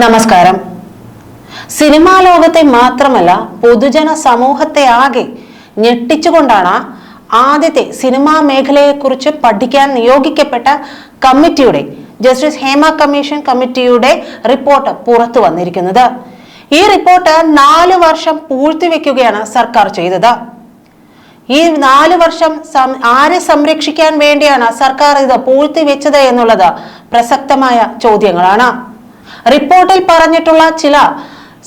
നമസ്കാരം. സിനിമാ ലോകത്തെ മാത്രമല്ല പൊതുജന സമൂഹത്തെ ആകെ ഞെട്ടിച്ചുകൊണ്ടാണ് ആദ്യത്തെ സിനിമാ മേഖലയെക്കുറിച്ച് പഠിക്കാൻ നിയോഗിക്കപ്പെട്ട കമ്മിറ്റിയുടെ ജസ്റ്റിസ് ഹേമ കമ്മീഷൻ കമ്മിറ്റിയുടെ റിപ്പോർട്ട് പുറത്തു വന്നിരിക്കുന്നത്. ഈ റിപ്പോർട്ട് നാല് വർഷം പൂഴ്ത്തിവെക്കുകയാണ് സർക്കാർ ചെയ്തത്. ഈ നാല് വർഷം ആരെ സംരക്ഷിക്കാൻ വേണ്ടിയാണ് സർക്കാർ ഇത് പൂഴ്ത്തിവെച്ചത് എന്നുള്ളത് പ്രസക്തമായ ചോദ്യങ്ങളാണ്. റിപ്പോർട്ടിൽ പറഞ്ഞിട്ടുള്ള ചില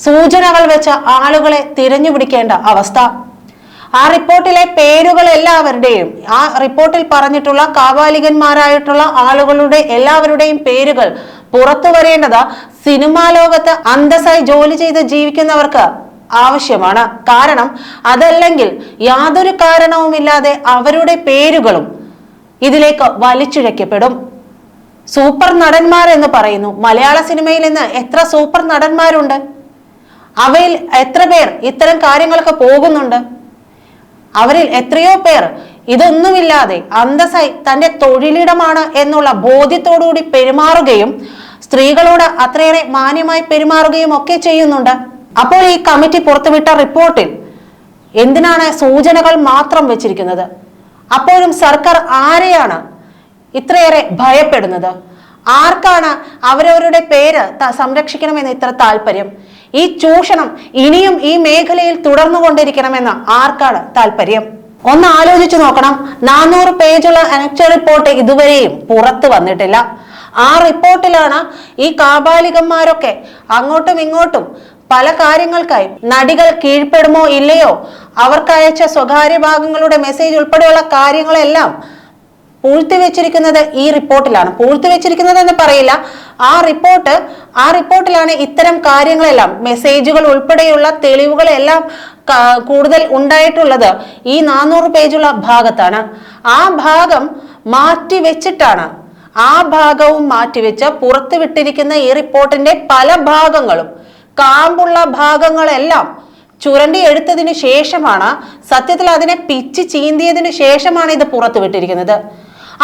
സൂചനകൾ വെച്ച് ആളുകളെ തിരഞ്ഞുപിടിക്കേണ്ട അവസ്ഥ. ആ റിപ്പോർട്ടിലെ പേരുകൾ എല്ലാവരുടെയും ആ റിപ്പോർട്ടിൽ പറഞ്ഞിട്ടുള്ള കാവാലികന്മാരായിട്ടുള്ള ആളുകളുടെ എല്ലാവരുടെയും പേരുകൾ പുറത്തു വരേണ്ടത് സിനിമാ ലോകത്ത് അന്തസ്സായി ജോലി ചെയ്ത് ജീവിക്കുന്നവർക്ക് ആവശ്യമാണ്. കാരണം അതല്ലെങ്കിൽ യാതൊരു കാരണവുമില്ലാതെ അവരുടെ പേരുകളും ഇതിലേക്ക് വലിച്ചിഴക്കപ്പെടും. സൂപ്പർ നടന്മാർ എന്ന് പറയുന്നു. മലയാള സിനിമയിൽ ഇന്ന് എത്ര സൂപ്പർ നടന്മാരുണ്ട്? അവയിൽ എത്ര പേർ ഇത്തരം കാര്യങ്ങളൊക്കെ പോകുന്നുണ്ട്? അവരിൽ എത്രയോ പേർ ഇതൊന്നുമില്ലാതെ അന്തസ്സായി തന്റെ തൊഴിലിടമാണ് എന്നുള്ള ബോധ്യത്തോടുകൂടി പെരുമാറുകയും സ്ത്രീകളോട് അത്രയേറെ മാന്യമായി പെരുമാറുകയും ഒക്കെ ചെയ്യുന്നുണ്ട്. അപ്പോൾ ഈ കമ്മിറ്റി പുറത്തുവിട്ട റിപ്പോർട്ടിൽ എന്തിനാണ് സൂചനകൾ മാത്രം വെച്ചിരിക്കുന്നത്? അപ്പോഴും സർക്കാർ ആരെയാണ് ഇത്രയേറെ ഭയപ്പെടുന്നത്. ആർക്കാണ് അവരവരുടെ പേര് സംരക്ഷിക്കണമെന്ന് ഇത്ര താല്പര്യം? ഈ ചൂഷണം ഇനിയും ഈ മേഖലയിൽ തുടർന്നുകൊണ്ടിരിക്കണമെന്ന് ആർക്കാണ് താല്പര്യം? ഒന്ന് ആലോചിച്ചു നോക്കണം. നാനൂറ് പേജുള്ള അനക്ചർ റിപ്പോർട്ട് ഇതുവരെയും പുറത്തു വന്നിട്ടില്ല. ആ റിപ്പോർട്ടിലാണ് ഈ കാബാലികന്മാരൊക്കെ അങ്ങോട്ടും ഇങ്ങോട്ടും പല കാര്യങ്ങൾക്കായി നടികൾ കീഴ്പ്പെടുമോ ഇല്ലയോ? അവർക്കയച്ച സ്വകാര്യ ഭാഗങ്ങളുടെ മെസ്സേജ് ഉൾപ്പെടെയുള്ള കാര്യങ്ങളെല്ലാം പൂഴ്ത്തിവെച്ചിരിക്കുന്നത് ഈ റിപ്പോർട്ടിലാണ്. പൂഴ്ത്തി വെച്ചിരിക്കുന്നത് എന്ന് പറയില്ല. ആ റിപ്പോർട്ട് ആ റിപ്പോർട്ടിലാണ് ഇത്തരം കാര്യങ്ങളെല്ലാം മെസ്സേജുകൾ ഉൾപ്പെടെയുള്ള തെളിവുകളെല്ലാം കൂടുതൽ ഉണ്ടായിട്ടുള്ളത് ഈ നാനൂറ് പേജുള്ള ഭാഗത്താണ്. ആ ഭാഗം മാറ്റി വെച്ചിട്ടാണ് ആ ഭാഗവും മാറ്റിവെച്ച് പുറത്തുവിട്ടിരിക്കുന്ന ഈ റിപ്പോർട്ടിന്റെ പല ഭാഗങ്ങളും കാമ്പുള്ള ഭാഗങ്ങളെല്ലാം ചുരണ്ടി എടുത്തതിന് ശേഷമാണ് സത്യത്തിൽ അതിനെ പിച്ച് ചീന്തിയതിനു ശേഷമാണ് ഇത് പുറത്തുവിട്ടിരിക്കുന്നത്.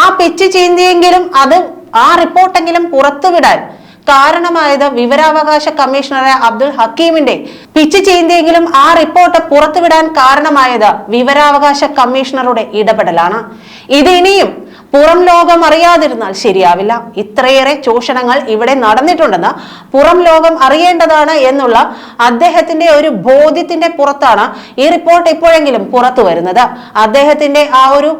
ആ പിച്ച് ചീന്തിയെങ്കിലും അത് ആ റിപ്പോർട്ടെങ്കിലും പുറത്തുവിടാൻ കാരണമായത് വിവരാവകാശ കമ്മീഷണറായ അബ്ദുൽ ഹക്കീമിന്റെ പിച്ച് ചീന്തിയെങ്കിലും ആ റിപ്പോർട്ട് പുറത്തുവിടാൻ കാരണമായത് വിവരാവകാശ കമ്മീഷണറുടെ ഇടപെടലാണ്. ഇത് ഇനിയും പുറം ലോകം അറിയാതിരുന്നാൽ ശരിയാവില്ല. ഇത്രയേറെ ചൂഷണങ്ങൾ ഇവിടെ നടന്നിട്ടുണ്ടെന്ന് പുറം ലോകം അറിയേണ്ടതാണ് എന്നുള്ള അദ്ദേഹത്തിന്റെ ഒരു ബോധ്യത്തിന്റെ പുറത്താണ് ഈ റിപ്പോർട്ട് ഇപ്പോഴെങ്കിലും പുറത്തു വരുന്നത്. അദ്ദേഹത്തിന്റെ ആ ഒരു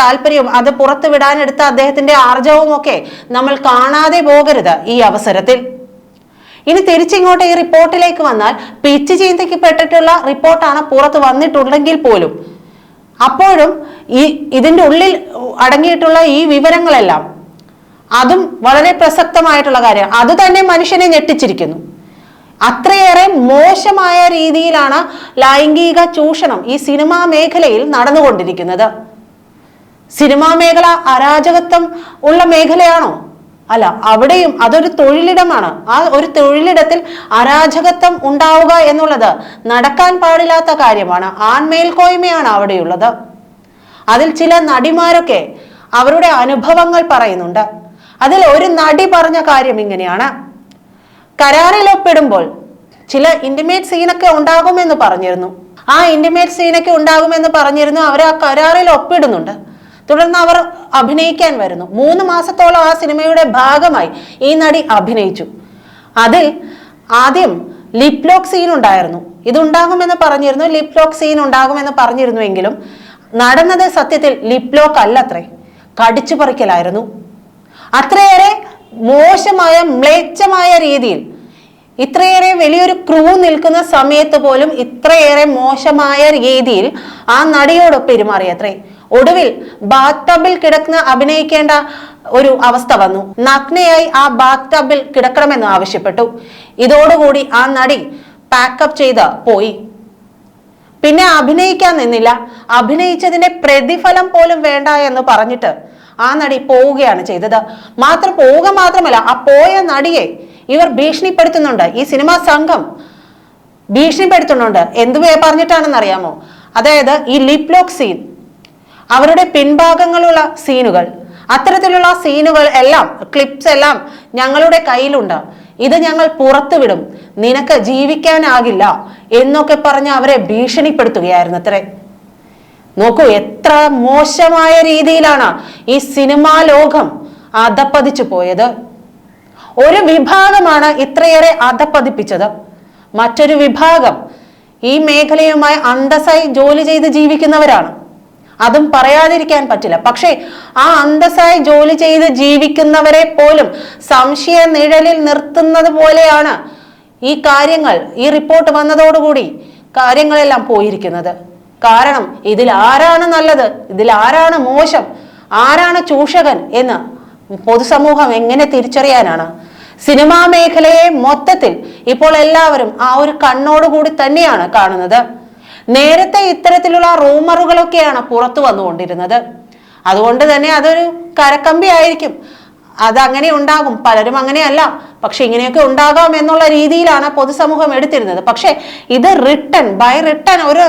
താല്പര്യവും അത് പുറത്തു വിടാനെടുത്ത അദ്ദേഹത്തിന്റെ ആർജവും ഒക്കെ നമ്മൾ കാണാതെ പോകരുത് ഈ അവസരത്തിൽ. ഇനി തിരിച്ചിങ്ങോട്ട് ഈ റിപ്പോർട്ടിലേക്ക് വന്നാൽ പിച്ച് ചീന്തിക്കപ്പെട്ടിട്ടുള്ള റിപ്പോർട്ടാണ് പുറത്ത് വന്നിട്ടുണ്ടെങ്കിൽ പോലും അപ്പോഴും ഈ ഇതിന്റെ ഉള്ളിൽ അടങ്ങിയിട്ടുള്ള ഈ വിവരങ്ങളെല്ലാം അതും വളരെ പ്രസക്തമായിട്ടുള്ള കാര്യമാണ് അത് തന്നെ മനുഷ്യനെ ഞെട്ടിച്ചിരിക്കുന്നു. അത്രയേറെ മോശമായ രീതിയിലാണ് ലൈംഗിക ചൂഷണം ഈ സിനിമാ മേഖലയിൽ നടന്നുകൊണ്ടിരിക്കുന്നത്. സിനിമാ മേഖല അരാജകത്വം ഉള്ള മേഖലയാണോ? അല്ല അവിടെയും അതൊരു തൊഴിലിടമാണ്. ആ ഒരു തൊഴിലിടത്തിൽ അരാജകത്വം ഉണ്ടാവുക എന്നുള്ളത് നടക്കാൻ പാടില്ലാത്ത കാര്യമാണ്. ആൺമേൽക്കോയ്മയാണ് അവിടെയുള്ളത്. അതിൽ ചില നടിമാരൊക്കെ അവരുടെ അനുഭവങ്ങൾ പറയുന്നുണ്ട്. അതിൽ ഒരു നടി പറഞ്ഞ കാര്യം ഇങ്ങനെയാണ്. കരാറിൽ ഒപ്പിടുമ്പോൾ ചില ഇന്റിമേറ്റ് സീനൊക്കെ ഉണ്ടാകുമെന്ന് പറഞ്ഞിരുന്നു. ആ ഇന്റിമേറ്റ് സീനൊക്കെ ഉണ്ടാകുമെന്ന് പറഞ്ഞിരുന്നു. അവർ ആ കരാറിൽ ഒപ്പിടുന്നുണ്ട് തുടർന്ന് അവർ അഭിനയിക്കാൻ വരുന്നു. മൂന്ന് മാസത്തോളം ആ സിനിമയുടെ ഭാഗമായി ഈ നടി അഭിനയിച്ചു. അതിൽ ആദ്യം ലിപ്ലോക് സീൻ ഉണ്ടായിരുന്നു. ഇതുണ്ടാകുമെന്ന് പറഞ്ഞിരുന്നു ലിപ്ലോക് സീൻ ഉണ്ടാകുമെന്ന് പറഞ്ഞിരുന്നുവെങ്കിലും നടന്നത് സത്യത്തിൽ ലിപ് ലോക്ക് അല്ലത്രേ. കടിച്ചു പറിക്കലായിരുന്നു. അത്രയേറെ മോശമായ മ്ലേച്ഛമായ രീതിയിൽ ഇത്രയേറെ വലിയൊരു ക്രൂ നിൽക്കുന്ന സമയത്ത് പോലും ഇത്രയേറെ മോശമായ രീതിയിൽ ആ നടിയോട് പെരുമാറിയത്രേ. ഒടുവിൽ ബാത്ത് ടബിൽ കിടക്കുന്ന അഭിനയിക്കേണ്ട ഒരു അവസ്ഥ വന്നു. നഗ്നയായി ആ ബാത്ത് ടബിൽ കിടക്കണമെന്ന് ആവശ്യപ്പെട്ടു. ഇതോടുകൂടി ആ നടി പാക്കപ്പ് ചെയ്ത് പോയി. പിന്നെ അഭിനയിക്കാൻ നിന്നില്ല. അഭിനയിച്ചതിന്റെ പ്രതിഫലം പോലും വേണ്ട എന്ന് പറഞ്ഞിട്ട് ആ നടി പോവുകയാണ് ചെയ്തത്. മാത്രം പോവുക മാത്രമല്ല ആ പോയ നടിയെ ഇവർ ഭീഷണിപ്പെടുത്തുന്നുണ്ട്. ഈ സിനിമാ സംഘം ഭീഷണിപ്പെടുത്തുന്നുണ്ട്. എന്തുവേ പറഞ്ഞിട്ടാണെന്ന് അറിയാമോ അതായത് ഈ ലിപ് ലോക്ക് സീൻ അവരുടെ പിൻഭാഗങ്ങളുള്ള സീനുകൾ. അത്തരത്തിലുള്ള സീനുകൾ എല്ലാം ക്ലിപ്സ് എല്ലാം ഞങ്ങളുടെ കയ്യിലുണ്ട്. ഇത് ഞങ്ങൾ പുറത്തുവിടും. നിനക്ക് ജീവിക്കാനാകില്ല എന്നൊക്കെ പറഞ്ഞ് അവരെ ഭീഷണിപ്പെടുത്തുകയായിരുന്നു അത്രേ. നോക്കൂ എത്ര മോശമായ രീതിയിലാണ് ഈ സിനിമാ ലോകം അധപ്പതിച്ചു പോയത്. ഒരു വിഭാഗമാണ് ഇത്രയേറെ അധപ്പതിപ്പിച്ചത് മറ്റൊരു വിഭാഗം ഈ മേഖലയുമായി അന്തസ്സായി ജോലി ചെയ്ത് ജീവിക്കുന്നവരാണ്. അതും പറയാതിരിക്കാൻ പറ്റില്ല. പക്ഷേ ആ അന്തസ്സായി ജോലി ചെയ്ത് ജീവിക്കുന്നവരെ പോലും സംശയ നിഴലിൽ നിർത്തുന്നത് പോലെയാണ് ഈ കാര്യങ്ങൾ ഈ റിപ്പോർട്ട് വന്നതോടുകൂടി കാര്യങ്ങളെല്ലാം പോയിരിക്കുന്നത്. കാരണം ഇതിൽ ആരാണ് നല്ലത്? ഇതിൽ ആരാണ് മോശം? ആരാണ് ചൂഷകൻ എന്ന് പൊതുസമൂഹം എങ്ങനെ തിരിച്ചറിയാനാണ്? സിനിമാ മേഖലയെ മൊത്തത്തിൽ ഇപ്പോൾ എല്ലാവരും ആ ഒരു കണ്ണോടുകൂടി തന്നെയാണ് കാണുന്നത്. നേരത്തെ ഇത്തരത്തിലുള്ള റൂമറുകളൊക്കെയാണ് പുറത്തു വന്നുകൊണ്ടിരുന്നത്. അതുകൊണ്ട് തന്നെ അതൊരു കരക്കമ്പി ആയിരിക്കും. അതങ്ങനെ ഉണ്ടാകും. പലരും അങ്ങനെയല്ല. പക്ഷെ ഇങ്ങനെയൊക്കെ ഉണ്ടാകാം എന്നുള്ള രീതിയിലാണ് പൊതുസമൂഹം എടുത്തിരുന്നത്. പക്ഷേ ഇത് റിട്ടൺ ബൈ റിട്ടൺ ഒരു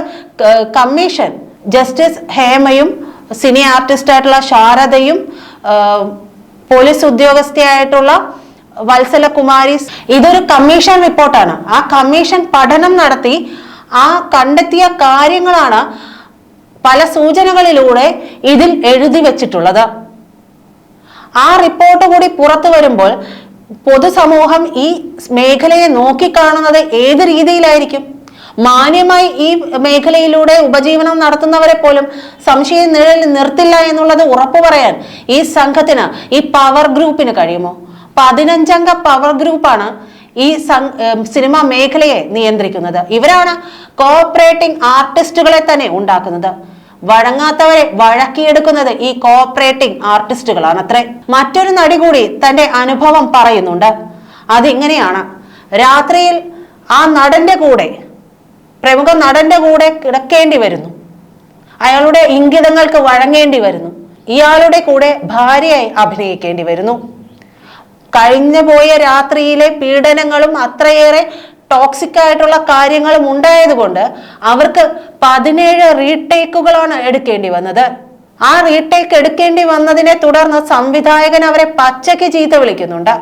കമ്മീഷൻ ജസ്റ്റിസ് ഹേമയും സിനി ആർട്ടിസ്റ്റ് ആയിട്ടുള്ള ശാരദയും പോലീസ് ഉദ്യോഗസ്ഥയായിട്ടുള്ള വത്സല കുമാരി ഇതൊരു കമ്മീഷൻ റിപ്പോർട്ടാണ്. ആ കമ്മീഷൻ പഠനം നടത്തി ആ കണ്ടെത്തിയ കാര്യങ്ങളാണ് പല സൂചനകളിലൂടെ ഇതിൽ എഴുതി വെച്ചിട്ടുള്ളത്. ആ റിപ്പോർട്ട് കൂടി പുറത്തു വരുമ്പോൾ പൊതുസമൂഹം ഈ മേഖലയെ നോക്കിക്കാണുന്നത് ഏത് രീതിയിലായിരിക്കും? മാന്യമായി ഈ മേഖലയിലൂടെ ഉപജീവനം നടത്തുന്നവരെ പോലും സംശയ നിഴലിൽ നിർത്തില്ല എന്നുള്ളത് ഉറപ്പു പറയാൻ ഈ സംഘത്തിന് ഈ പവർ ഗ്രൂപ്പിന് കഴിയുമോ? പതിനഞ്ചംഗ പവർ ഗ്രൂപ്പാണ് ഈ സിനിമ മേഖലയെ നിയന്ത്രിക്കുന്നത്. ഇവരാണ് കോപ്പറേറ്റിംഗ് ആർട്ടിസ്റ്റുകളെ തന്നെ ഉണ്ടാക്കുന്നത്. വഴങ്ങാത്തവരെ വഴക്കിയെടുക്കുന്നത് ഈ കോപ്പറേറ്റിംഗ് ആർട്ടിസ്റ്റുകളാണ് അത്രേ. മറ്റൊരു നടി കൂടി തന്റെ അനുഭവം പറയുന്നുണ്ട്. അതിങ്ങനെയാണ്. രാത്രിയിൽ ആ നടന്റെ കൂടെ പ്രമുഖ നടന്റെ കൂടെ കിടക്കേണ്ടി വരുന്നു. അയാളുടെ ഇംഗിതങ്ങൾക്ക് വഴങ്ങേണ്ടി വരുന്നു. ഇയാളുടെ കൂടെ ഭാര്യയായി അഭിനയിക്കേണ്ടി വരുന്നു. കഴിഞ്ഞു പോയ രാത്രിയിലെ പീഡനങ്ങളും അത്രയേറെ ടോക്സിക് ആയിട്ടുള്ള കാര്യങ്ങളും ഉണ്ടായതുകൊണ്ട് അവർക്ക് പതിനേഴ് റീടേക്കുകളാണ് എടുക്കേണ്ടി വന്നത്. ആ റീടേക്ക് എടുക്കേണ്ടി വന്നതിനെ തുടർന്ന് സംവിധായകൻ അവരെ പച്ചയ്ക്ക് ചീത്ത വിളിക്കുന്നുണ്ട്.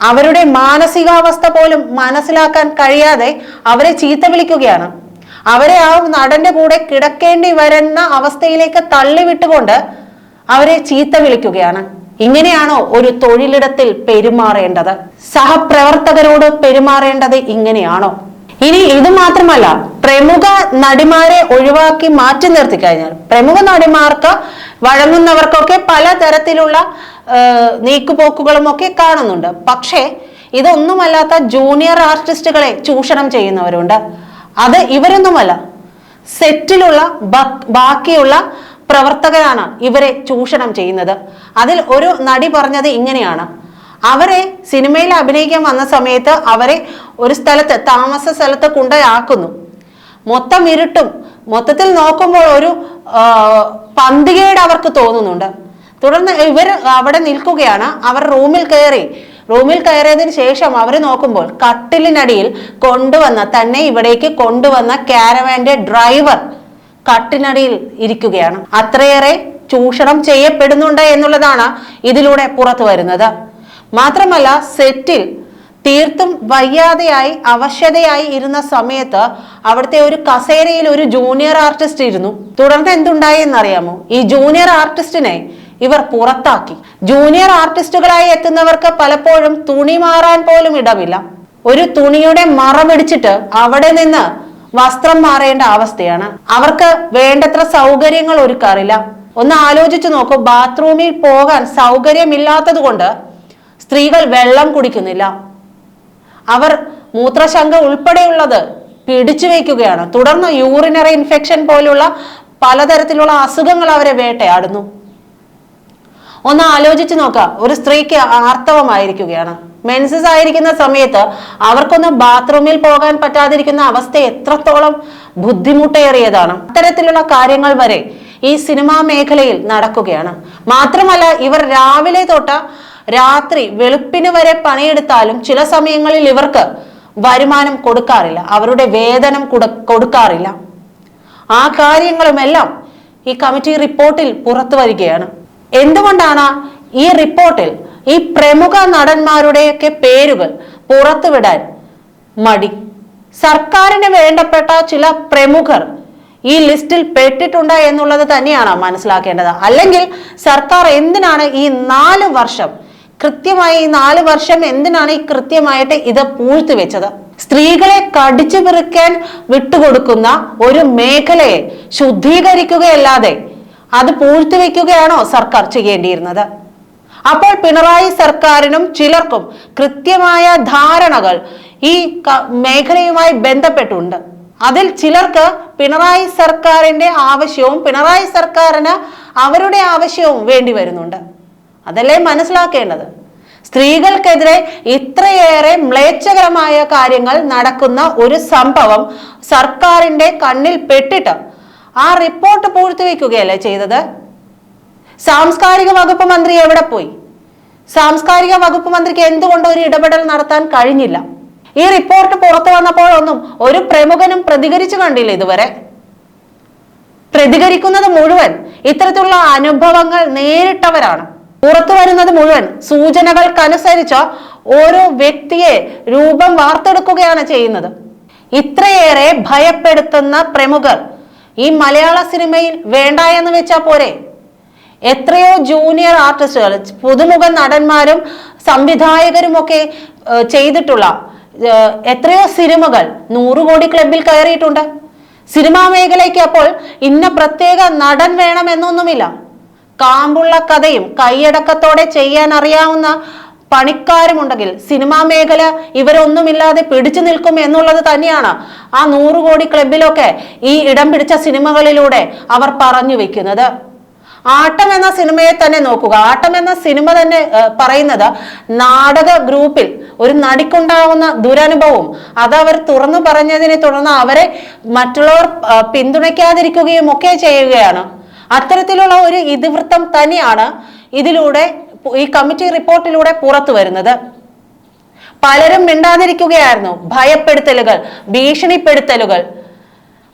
അവരുടെ മാനസികാവസ്ഥ പോലും മനസ്സിലാക്കാൻ കഴിയാതെ അവരെ ചീത്ത വിളിക്കുകയാണ്. അവരെ ആ നടന്റെ കൂടെ കിടക്കേണ്ടി വരുന്ന അവസ്ഥയിലേക്ക് തള്ളിവിട്ടുകൊണ്ട് അവരെ ചീത്ത വിളിക്കുകയാണ്. ഇങ്ങനെയാണോ ഒരു തൊഴിലിടത്തിൽ പെരുമാറേണ്ടത്? സഹപ്രവർത്തകരോട് പെരുമാറേണ്ടത് ഇങ്ങനെയാണോ? ഇനി ഇത് മാത്രമല്ല പ്രമുഖ നടിമാരെ ഒഴിവാക്കി മാറ്റി നിർത്തി കഴിഞ്ഞാൽ പ്രമുഖ നടിമാർക്ക് വഴങ്ങുന്നവർക്കൊക്കെ പലതരത്തിലുള്ള തരത്തിലുള്ള നീക്കുപോക്കുകളും ഒക്കെ കാണുന്നുണ്ട്. പക്ഷേ ഇതൊന്നുമല്ലാത്ത ജൂനിയർ ആർട്ടിസ്റ്റുകളെ ചൂഷണം ചെയ്യുന്നവരുണ്ട്. അത് ഇവരൊന്നുമല്ല സെറ്റിലുള്ള ബാക്കിയുള്ള പ്രവർത്തകരാണ് ഇവരെ ചൂഷണം ചെയ്യുന്നത്. അതിൽ ഒരു നടി പറഞ്ഞത് ഇങ്ങനെയാണ്. അവരെ സിനിമയിൽ അഭിനയിക്കാൻ വന്ന സമയത്ത് അവരെ ഒരു സ്ഥലത്ത് താമസ സ്ഥലത്ത് കൊണ്ടുപോയാക്കുന്നു. മൊത്തം ഇരുട്ടും. മൊത്തത്തിൽ നോക്കുമ്പോൾ ഒരു പന്തികേട് അവർക്ക് തോന്നുന്നുണ്ട്. തുടർന്ന് ഇവർ അവിടെ നിൽക്കുകയാണ്. അവർ റൂമിൽ കയറി. റൂമിൽ കയറിയതിന് ശേഷം അവർ നോക്കുമ്പോൾ കട്ടിലിനടിയിൽ കൊണ്ടുവന്ന തന്നെ ഇവിടേക്ക് കൊണ്ടുവന്ന കാരവാന്റെ ഡ്രൈവർ കട്ടിനടിയിൽ ഇരിക്കുകയാണ്. അത്രയേറെ ചൂഷണം ചെയ്യപ്പെടുന്നുണ്ട് എന്നുള്ളതാണ് ഇതിലൂടെ പുറത്തു വരുന്നത്. മാത്രമല്ല സെറ്റിൽ തീർത്തും വയ്യാതെയായി അവശതയായി ഇരുന്ന സമയത്ത് അവിടുത്തെ ഒരു കസേരയിൽ ഒരു ജൂനിയർ ആർട്ടിസ്റ്റ് ഇരുന്നു. തുടർന്ന് എന്തുണ്ടായി എന്നറിയാമോ? ഈ ജൂനിയർ ആർട്ടിസ്റ്റിനെ ഇവർ പുറത്താക്കി. ജൂനിയർ ആർട്ടിസ്റ്റുകളായി എത്തുന്നവർക്ക് പലപ്പോഴും തുണി മാറാൻ പോലും ഇടമില്ല ഒരു തുണിയുടെ മറ പിടിച്ചിട്ട് അവിടെ നിന്ന് വസ്ത്രം മാറേണ്ട അവസ്ഥയാണ്. അവർക്ക് വേണ്ടത്ര സൗകര്യങ്ങൾ ഒരുക്കാറില്ല. ഒന്ന് ആലോചിച്ചു നോക്കൂ ബാത്റൂമിൽ പോകാൻ സൗകര്യമില്ലാത്തത് കൊണ്ട് സ്ത്രീകൾ വെള്ളം കുടിക്കുന്നില്ല. അവർ മൂത്രശങ്ക ഉൾപ്പെടെയുള്ളത് പിടിച്ചു വയ്ക്കുകയാണ് തുടർന്ന് യൂറിനറി ഇൻഫെക്ഷൻ പോലുള്ള പലതരത്തിലുള്ള അസുഖങ്ങൾ അവരെ വേട്ടയാടുന്നു. ഒന്ന് ആലോചിച്ച് നോക്കുക ഒരു സ്ത്രീക്ക് ആർത്തവമായിരിക്കുകയാണ്. മെൻസസ് ആയിരിക്കുന്ന സമയത്ത് അവർക്കൊന്ന് ബാത്റൂമിൽ പോകാൻ പറ്റാതിരിക്കുന്ന അവസ്ഥ എത്രത്തോളം ബുദ്ധിമുട്ടേറിയതാണ്. അത്തരത്തിലുള്ള കാര്യങ്ങൾ വരെ ഈ സിനിമാ മേഖലയിൽ നടക്കുകയാണ്. മാത്രമല്ല ഇവർ രാവിലെ തൊട്ട് രാത്രി വെളുപ്പിന് വരെ പണിയെടുത്താലും ചില സമയങ്ങളിൽ ഇവർക്ക് വരുമാനം കൊടുക്കാറില്ല. അവരുടെ വേതനം കൊടുക്കാറില്ല. ആ കാര്യങ്ങളുമെല്ലാം ഈ കമ്മിറ്റി റിപ്പോർട്ടിൽ പുറത്തു വരികയാണ്. എന്തുകൊണ്ടാണ് ഈ റിപ്പോർട്ടിൽ ഈ പ്രമുഖ നടന്മാരുടെയൊക്കെ പേരുകൾ പുറത്തുവിടാൻ മടി. സർക്കാരിന് വേണ്ടപ്പെട്ട ചില പ്രമുഖർ ഈ ലിസ്റ്റിൽ പെട്ടിട്ടുണ്ട് എന്നുള്ളത് തന്നെയാണ് മനസ്സിലാക്കേണ്ടത്. അല്ലെങ്കിൽ സർക്കാർ എന്തിനാണ് ഈ നാല് വർഷം കൃത്യമായി ഈ നാല് വർഷം എന്തിനാണ് ഈ കൃത്യമായിട്ട് ഇത് പൂഴ്ത്തി വെച്ചത് സ്ത്രീകളെ കടിച്ചു പിറുക്കാൻ വിട്ടുകൊടുക്കുന്ന ഒരു മേഖലയെ ശുദ്ധീകരിക്കുകയല്ലാതെ അത് പൂഴ്ത്തി വെക്കുകയാണോ സർക്കാർ ചെയ്യേണ്ടിയിരുന്നത്? അപ്പോൾ പിണറായി സർക്കാരിനും ചിലർക്കും കൃത്യമായ ധാരണകൾ ഈ മേഖലയുമായി ബന്ധപ്പെട്ടുണ്ട്. അതിൽ ചിലർക്ക് പിണറായി സർക്കാരിന്റെ ആവശ്യവും പിണറായി സർക്കാരിന് അവരുടെ ആവശ്യവും വേണ്ടി വരുന്നുണ്ട്. അതല്ലേ മനസ്സിലാക്കേണ്ടത്? സ്ത്രീകൾക്കെതിരെ ഇത്രയേറെ മ്ലേച്ഛകരമായ കാര്യങ്ങൾ നടക്കുന്ന ഒരു സംഭവം സർക്കാരിന്റെ കണ്ണിൽ പെട്ടിട്ട് ആ റിപ്പോർട്ട് പൂഴ്ത്തിവെക്കുകയല്ലേ ചെയ്തത്? സാംസ്കാരിക വകുപ്പ് മന്ത്രി എവിടെ പോയി? സാംസ്കാരിക വകുപ്പ് മന്ത്രിക്ക് എന്തുകൊണ്ട് ഒരു ഇടപെടൽ നടത്താൻ കഴിഞ്ഞില്ല? ഈ റിപ്പോർട്ട് പുറത്തു വന്നപ്പോഴൊന്നും ഒരു പ്രമുഖനും പ്രതികരിച്ചു കണ്ടില്ല ഇതുവരെ. പ്രതികരിക്കുന്നത് മുഴുവൻ ഇത്തരത്തിലുള്ള അനുഭവങ്ങൾ നേരിട്ടവരാണ്. പുറത്തു വരുന്നത് മുഴുവൻ സൂചനകൾക്കനുസരിച്ച് ഓരോ വ്യക്തിയെ രൂപം വാർത്തെടുക്കുകയാണ് ചെയ്യുന്നത്. ഇത്രയേറെ ഭയപ്പെടുത്തുന്ന പ്രമുഖർ ഈ മലയാള സിനിമയിൽ വേണ്ട എന്ന് വെച്ചാ പോരെ? എത്രയോ ജൂനിയർ ആർട്ടിസ്റ്റുകൾ പുതുമുഖ നടന്മാരും സംവിധായകരും ഒക്കെ ചെയ്തിട്ടുള്ള എത്രയോ സിനിമകൾ നൂറ് കോടി ക്ലബിൽ കയറിയിട്ടുണ്ട്. സിനിമാ മേഖലയ്ക്ക് അപ്പോൾ ഇന്ന പ്രത്യേക നടൻ വേണമെന്നൊന്നുമില്ല. കാമ്പുള്ള കഥയും കൈയടക്കത്തോടെ ചെയ്യാൻ അറിയാവുന്ന പണിക്കാരുമുണ്ടെങ്കിൽ സിനിമാ മേഖല ഇവരൊന്നുമില്ലാതെ പിടിച്ചു നിൽക്കും എന്നുള്ളത് തന്നെയാണ് ആ നൂറുകോടി ക്ലബിലൊക്കെ ഈ ഇടം പിടിച്ച സിനിമകളിലൂടെ അവർ പറഞ്ഞു വെക്കുന്നത്. ആട്ടം എന്ന സിനിമയെ തന്നെ നോക്കുക. ആട്ടം എന്ന സിനിമ തന്നെ പറയുന്നത് നാടക ഗ്രൂപ്പിൽ ഒരു നടിക്കുണ്ടാവുന്ന ദുരനുഭവം. അത് അവർ തുറന്നു പറഞ്ഞതിനെ തുടർന്ന് അവരെ മറ്റുള്ളവർ പിന്തുണയ്ക്കാതിരിക്കുകയും ഒക്കെ ചെയ്യുകയാണ്. അത്തരത്തിലുള്ള ഒരു ഇതിവൃത്തം തന്നെയാണ് ഇതിലൂടെ ഈ കമ്മിറ്റി റിപ്പോർട്ടിലൂടെ പുറത്തു വരുന്നത്. പലരും മിണ്ടാതിരിക്കുകയായിരുന്നു. ഭയപ്പെടുത്തലുകൾ ഭീഷണിപ്പെടുത്തലുകൾ.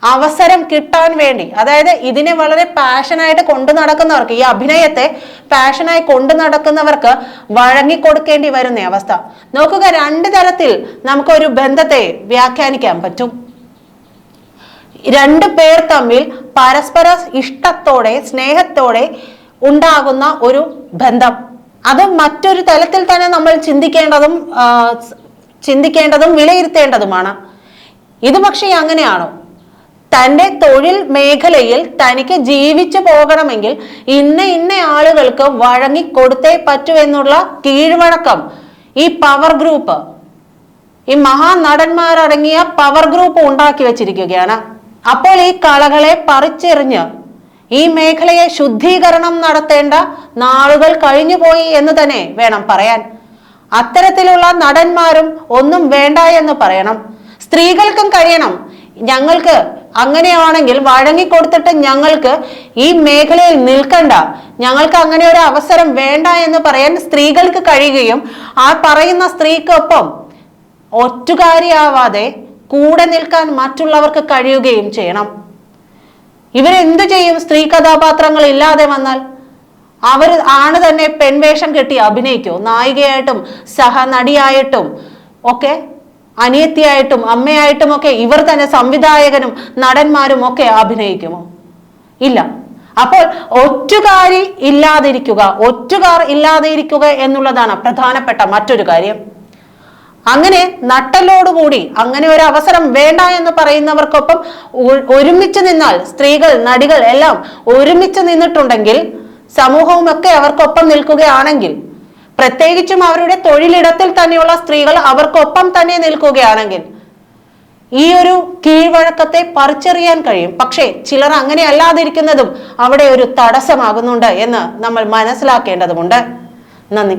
അവസരം കിട്ടാൻ വേണ്ടി. അതായത് ഇതിനെ വളരെ പാഷനായിട്ട് കൊണ്ടു നടക്കുന്നവർക്ക് ഈ അഭിനയത്തെ പാഷനായി കൊണ്ടു നടക്കുന്നവർക്ക് വഴങ്ങിക്കൊടുക്കേണ്ടി വരുന്ന അവസ്ഥ. നോക്കുക രണ്ട് തരത്തിൽ നമുക്കൊരു ബന്ധത്തെ വ്യാഖ്യാനിക്കാൻ പറ്റും. രണ്ട് പേർ തമ്മിൽ പരസ്പര ഇഷ്ടത്തോടെ സ്നേഹത്തോടെ ഉണ്ടാകുന്ന ഒരു ബന്ധം. അത് മറ്റൊരു തലത്തിൽ തന്നെ നമ്മൾ ചിന്തിക്കേണ്ടതും ചിന്തിക്കേണ്ടതും വിലയിരുത്തേണ്ടതുമാണ്. ഇത് പക്ഷേ അങ്ങനെയാണോ? തന്റെ തൊഴിൽ മേഖലയിൽ തനിക്ക് ജീവിച്ചു പോകണമെങ്കിൽ ഇന്ന ഇന്ന ആളുകൾക്ക് വഴങ്ങി കൊടുത്തേ പറ്റൂ എന്നുള്ള കീഴ്വഴക്കം ഈ പവർ ഗ്രൂപ്പ് ഈ മഹാനടന്മാരടങ്ങിയ പവർ ഗ്രൂപ്പ് ഉണ്ടാക്കി വെച്ചിരിക്കുകയാണ്. അപ്പോൾ ഈ കളകളെ പറിച്ചെറിഞ്ഞ് ഈ മേഖലയെ ശുദ്ധീകരണം നടത്തേണ്ട നാളുകൾ കഴിഞ്ഞുപോയി എന്ന് തന്നെ വേണം പറയാൻ. അത്തരത്തിലുള്ള നടന്മാരും ഒന്നും വേണ്ട എന്ന് പറയണം. സ്ത്രീകൾക്കും കഴിയണം. ഞങ്ങൾക്ക് അങ്ങനെയാണെങ്കിൽ വഴങ്ങിക്കൊടുത്തിട്ട് ഞങ്ങൾക്ക് ഈ മേഖലയിൽ നിൽക്കണ്ട. ഞങ്ങൾക്ക് അങ്ങനെ ഒരു അവസരം വേണ്ട എന്ന് പറയാൻ സ്ത്രീകൾക്ക് കഴിയുകയും ആ പറയുന്ന സ്ത്രീക്കൊപ്പം ഒറ്റുകാരിയാവാതെ കൂടെ നിൽക്കാൻ മറ്റുള്ളവർക്ക് കഴിയുകയും ചെയ്യണം. ഇവരെന്തു ചെയ്യും? സ്ത്രീ കഥാപാത്രങ്ങൾ ഇല്ലാതെ വന്നാൽ അവർ ആണ് തന്നെ പെൺവേഷം കെട്ടി അഭിനയിക്കോ. നായികയായിട്ടും സഹനടിയായിട്ടും ഒക്കെ അനിയത്തിയായിട്ടും അമ്മയായിട്ടും ഒക്കെ ഇവർ തന്നെ സംവിധായകനും നടന്മാരും ഒക്കെ അഭിനയിക്കുമോ? ഇല്ല. അപ്പോൾ ഒറ്റുകാരി ഇല്ലാതിരിക്കുക ഒറ്റുകാർ ഇല്ലാതിരിക്കുക എന്നുള്ളതാണ് പ്രധാനപ്പെട്ട മറ്റൊരു കാര്യം. അങ്ങനെ നട്ടലോടുകൂടി അങ്ങനെ ഒരു അവസരം വേണ്ട എന്ന് പറയുന്നവർക്കൊപ്പം ഒരുമിച്ച് നിന്നാൽ സ്ത്രീകൾ നടികൾ എല്ലാം ഒരുമിച്ച് നിന്നിട്ടുണ്ടെങ്കിൽ സമൂഹവുമൊക്കെ അവർക്കൊപ്പം നിൽക്കുകയാണെങ്കിൽ പ്രത്യേകിച്ചും അവരുടെ തൊഴിലിടത്തിൽ തന്നെയുള്ള സ്ത്രീകൾ അവർക്കൊപ്പം തന്നെ നിൽക്കുകയാണെങ്കിൽ ഈ ഒരു കീഴ്വഴക്കത്തെ പറിച്ചെറിയാൻ കഴിയും. പക്ഷേ ചിലർ അങ്ങനെ അല്ലാതിരിക്കുന്നതും അവിടെ ഒരു തടസ്സമാകുന്നുണ്ട് എന്ന് നമ്മൾ മനസ്സിലാക്കേണ്ടതുണ്ട്. നന്ദി.